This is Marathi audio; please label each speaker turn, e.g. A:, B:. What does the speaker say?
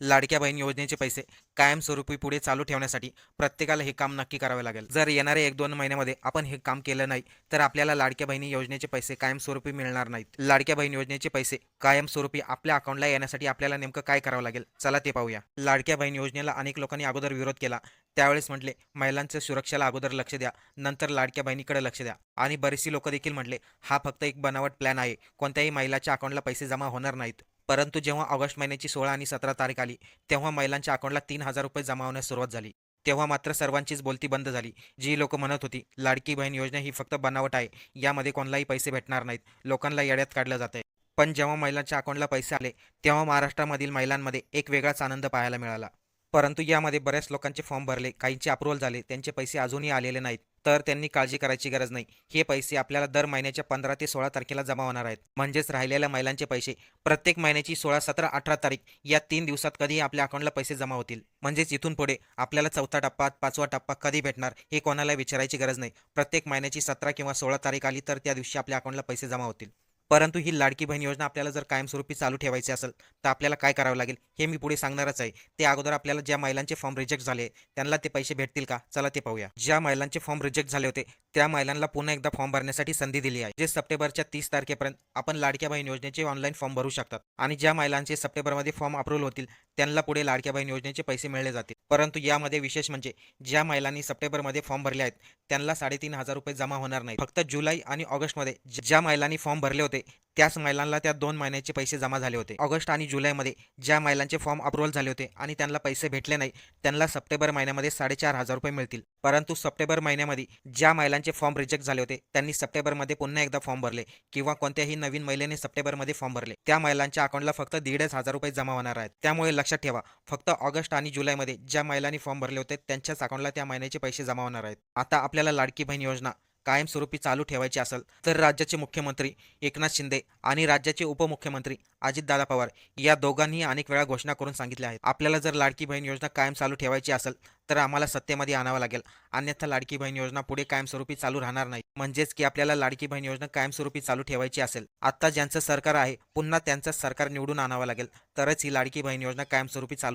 A: लाडक्या बहीण योजनेचे पैसे कायमस्वरूपी पुढे चालू ठेवण्यासाठी प्रत्येकाला हे काम नक्की करावे लागेल. जर येणाऱ्या एक दोन महिन्यामध्ये आपण हे काम केलं नाही तर आपल्याला लाडक्या बहिणी योजनेचे पैसे कायमस्वरूपी मिळणार नाहीत. लाडक्या बहीण योजनेचे पैसे कायमस्वरूपी आपल्या अकाउंटला येण्यासाठी आपल्याला नेमकं काय करावं लागेल? चला ते पाहूया. लाडक्या बहीण योजनेला अनेक लोकांनी अगोदर विरोध केला. त्यावेळेस म्हटले महिलांच्या सुरक्षेला अगोदर लक्ष द्या नंतर लाडक्या बहिणीकडे लक्ष द्या. आणि बरीचशी लोक देखील म्हटले हा फक्त एक बनावट प्लॅन आहे. कोणत्याही महिलाच्या अकाउंटला पैसे जमा होणार नाहीत. परंतु जेव्हा ऑगस्ट महिन्याची सोळा आणि सतरा तारीख आली तेव्हा महिलांच्या अकाउंटला तीन हजार रुपये जमा होण्यास सुरुवात झाली. तेव्हा मात्र सर्वांचीच बोलती बंद झाली जी लोक म्हणत होती लाडकी बहीण योजना ही फक्त बनावट आहे यामध्ये कोणालाही पैसे भेटणार नाहीत लोकांना येड्यात काढलं जात आहे पण जेव्हा महिलांच्या अकाउंटला पैसे आले तेव्हा महाराष्ट्रामधील महिलांमध्ये एक वेगळाच आनंद पाहायला मिळाला. परंतु यामध्ये बऱ्याच लोकांचे फॉर्म भरले काहींचे अप्रुव्हल झाले त्यांचे पैसे अजूनही आलेले नाहीत. तर त्यांनी काळजी करायची गरज नाही. हे पैसे आपल्याला दर महिन्याच्या पंधरा ते सोळा तारखेला जमा होणार आहेत. म्हणजेच राहिलेल्या महिलांचे पैसे प्रत्येक महिन्याची सोळा सतरा अठरा तारीख या तीन दिवसात कधीही आपल्या अकाउंटला पैसे जमा होतील. म्हणजेच इथून पुढे आपल्याला चौथा टप्पा पाचवा टप्पा कधी भेटणार हे कोणाला विचारायची गरज नाही. प्रत्येक महिन्याची सतरा किंवा सोळा तारीख आली तर त्या दिवशी आपल्या अकाउंटला पैसे जमा होतील. परंतु ही लाडकी बहीण योजना आपल्याला जर कायमस्वरूपी चालू ठेवायची असेल तर आपल्याला काय करावं लागेल? हे मी पुढे सांगणारच आहे. ते अगोदर आपल्याला ज्या महिलांचे फॉर्म रिजेक्ट झाले त्यांना ते पैसे भेटतील का? चला ते पाहूया. ज्या महिलांचे फॉर्म रिजेक्ट झाले होते त्या महिलांना पुन्हा एकदा फॉर्म भरण्यासाठी संधी दिली आहे जे सप्टेंबरच्या तीस तारखेपर्यंत आपण लाडक्या बहीण योजनेचे ऑनलाईन फॉर्म भरू शकतात. आणि ज्या महिलांचे सप्टेंबरमध्ये फॉर्म अप्रूव्ह होतील त्यांना पुढे लाडक्या बहीण योजनेचे पैसे मिळले जातील. परंतु यामध्ये विशेष म्हणजे ज्या महिलांनी सप्टेंबरमध्ये फॉर्म भरले आहेत त्यांना साडेतीन हजार रुपये जमा होणार नाही फक्त जुलै आणि ऑगस्टमध्ये ज्या महिलांनी फॉर्म भरले होते त्याच महिलांना त्या दोन महिन्याचे पैसे जमा झाले होते. ऑगस्ट आणि जुलैमध्ये ज्या महिलांचे फॉर्म अप्रुव्हल झाले होते आणि त्यांना पैसे भेटले नाही त्यांना सप्टेंबर महिन्यामध्ये साडेचार हजार रुपये मिळतील. परंतु सप्टेंबर महिन्यामध्ये ज्या महिलांचे फॉर्म रिजेक्ट झाले होते त्यांनी सप्टेंबरमध्ये पुन्हा एकदा फॉर्म भरले किंवा कोणत्याही नवीन महिलेने सप्टेंबरमध्ये फॉर्म भरले. त्या महिलांच्या अकाउंटला फक्त दीडच हजार रुपये जमा होणार आहेत. त्यामुळे लक्षात ठेवा फक्त ऑगस्ट आणि जुलैमध्ये ज्या महिलांनी फॉर्म भरले होते त्यांच्याच अकाउंटला त्या महिन्याचे पैसे जमा होणार आहेत. आता आपल्याला लाडकी बहीण योजना कायमस्वरूपी चालू ठेवायची असेल तर राज्याचे मुख्यमंत्री एकनाथ शिंदे आणि राज्याचे उपमुख्यमंत्री अजितदादा पवार या दोघांनी अनेक वेळा घोषणा करून सांगितल्या आहेत. आपल्याला जर लाडकी बहीण योजना कायम चालू ठेवायची असेल तर आम्हाला सत्तेमध्ये आणावं लागेल. अन्यथा लाडकी बहीण योजना पुढे कायमस्वरूपी चालू राहणार नाही. म्हणजेच की आपल्याला लाडकी बहीण योजना कायमस्वरूपी चालू ठेवायची असेल आता ज्यांचं सरकार आहे पुन्हा त्यांचं सरकार निवडून आणावं लागेल तरच ही लाडकी बहीण योजना कायमस्वरूपी चालू